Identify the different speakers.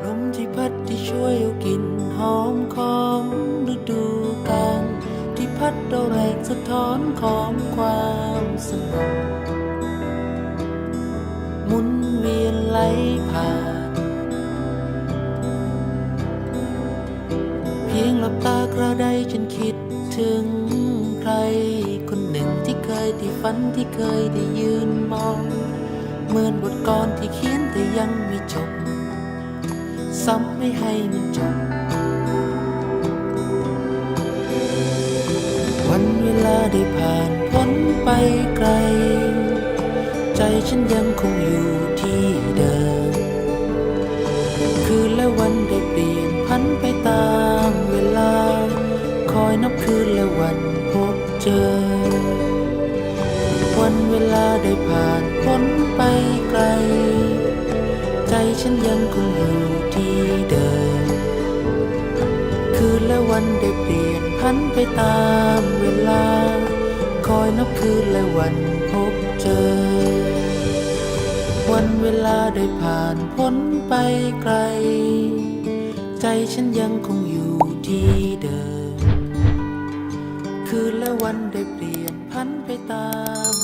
Speaker 1: ลมที่พัดที่ช่วยเอากลิ่นหอมของฤดูกาลที่พัดเอาแรงสะท้อนของความสงบหมุนเวียนไหลผ่าน เพียงหลับตากระไดฉันคิดถึงใคร คนหนึ่งที่เคยที่ฝันที่เคยได้ยืนมอง เหมือนบทกลที่เขียนแต่ยังไม่จบ ซ้ำไม่ให้มันจบวันเวลาได้ผ่านพ้นไปไกล ใจฉันยังคงอยู่ที่เดิม คืนและวันได้เปลี่ยนพันไปตามเวลา คอยนับคืนและวันพบเจอ วันเวลาได้ผ่านพ้นไป ฉันยังคงอยู่ที่เดิม คืนและวันได้เปลี่ยนพันไปตามเวลา คอยนับคืนและวันพบเจอ วันเวลาได้ผ่านพ้นไปไกล ใจฉันยังคงอยู่ที่เดิม คืนและวันได้เปลี่ยนพันไปตาม